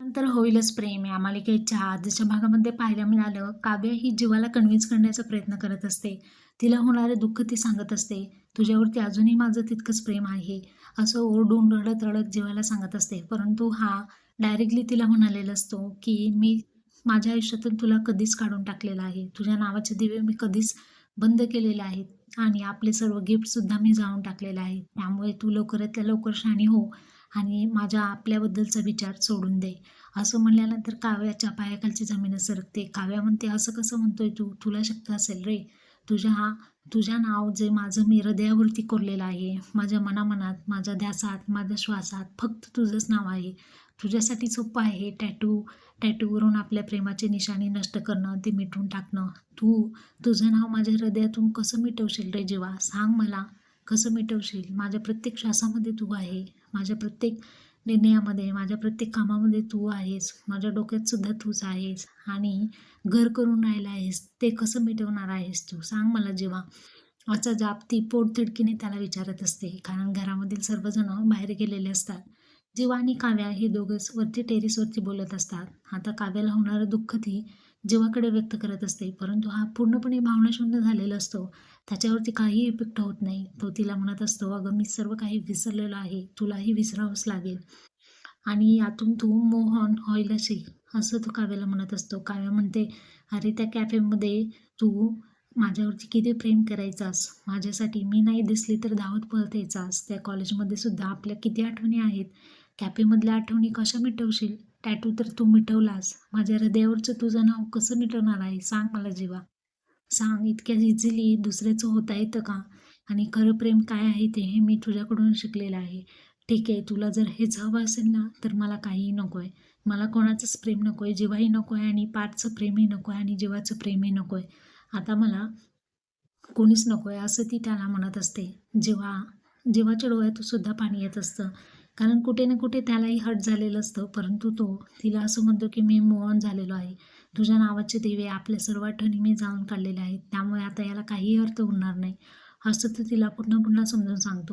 नंतर होईलच प्रेम. या मालिकेच्या आजच्या भागामध्ये पाहायला मिळालं काव्य ही जीवाला कन्व्हिन्स करण्याचा प्रयत्न करत असते. तिला होणारे दुःख ती सांगत असते. तुझ्यावरती अजूनही माझं तितकंच प्रेम आहे. असं ओरडून रडत रडत जीवाला सांगत असते. परंतु हा डायरेक्टली तिला म्हणालेला असतो की मी माझ्या आयुष्यातून तुला कधीच काढून टाकलेला आहे. तुझ्या नावाचे दिवे मी कधीच बंद केलेले आहेत. आणि आपले सर्व गिफ्टसुद्धा मी जाळून टाकलेले आहेत. त्यामुळे तू लवकरात लवकर शाणी हो आणि माझ्या आपल्याबद्दलचा विचार सोडून दे. असं म्हणल्यानंतर काव्याच्या पायाखालची जमीन सरकते. काव्या म्हणते असं कसं म्हणतोय तू? तुला शक्य असेल रे. तुझ्या हा तुझ्या नाव जे माझं मी हृदयावरती कोरलेलं आहे माझ्या मनामनात माझ्या ध्यासात माझ्या श्वासात फक्त तुझंच नाव आहे. तुझ्यासाठी सोपं आहे टॅटू टॅटूवरून आपल्या प्रेमाचे निशाणी नष्ट करणं ते मिटून टाकणं. तू तुझं नाव माझ्या हृदयातून कसं मिटवशील रे जीवा? सांग मला कसं मिटवशील? माझ्या प्रत्येक श्वासामध्ये तू आहे. माझ्या प्रत्येक निर्णयामध्ये माझ्या प्रत्येक कामामध्ये तू आहेस माझ्या डोक्यातसुद्धा तूच आहेस आणि घर करून राहिला आहेस ते कसं मिटवणार आहेस तू? सांग मला जेव्हा. असा जाप ती पोटतिडकीने त्याला विचारत असते कारण घरामधील सर्वजण बाहेर गेलेले असतात. जीवा आणि काव्या हे दोघंच वरती टेरेसवरती बोलत असतात. आता काव्याला होणारं दुःख ती जीवाकडे व्यक्त करत असते. परंतु हा पूर्णपणे भावनाशून्य झालेला असतो. त्याच्यावरती काही इफेक्ट होत नाही. तो तिला म्हणत असतो अगं मी सर्व काही विसरलेलो आहे. तुलाही विसरावंच लागेल. आणि यातून तू मोहन होईल असे असं तो काव्याला म्हणत असतो. काव्या म्हणते अरे त्या कॅफेमध्ये तू माझ्यावरती किती प्रेम करायचास? माझ्यासाठी मी नाही दिसली तर धावत पळत यायचास. त्या कॉलेजमध्ये सुद्धा आपल्या किती आठवणी आहेत? कॅफेमधल्या आठवणी कशा मिटवशील? टॅटू तर तू मिटवलास. माझ्या हृदयावरचं तुझं नाव कसं मिटवणार आहे? सांग मला जीवा. सांग इतक्या इझिली दुसऱ्याचं होता येतं का? आणि खरं प्रेम काय आहे ते हे मी तुझ्याकडून शिकलेलं आहे. ठीक आहे तुला जर हेच हवं असेल ना तर मला काहीही नको आहे. मला कोणाचंच प्रेम नको आहे जीवाही नको आहे आणि पाठचं प्रेमही नको आहे आणि जीवाचं प्रेमही नको आहे. आता मला कोणीच नको आहे असं ती त्याला म्हणत असते. जेव्हा जीवाच्या डोळ्यातून सुद्धा पाणी येत असतं. कारण कुठे ना कुठे त्यालाही हट झालेलं असतं. परंतु तो तिला असं म्हणतो की मी मोहन झालेलो आहे. तुझ्या नावाचे दिवे आपल्या सर्व आठवणी मी जाऊन काढलेले आहेत. त्यामुळे आता याला काहीही अर्थ होणार नाही. असं तो तिला पुन्हा पुन्हा समजून सांगतो.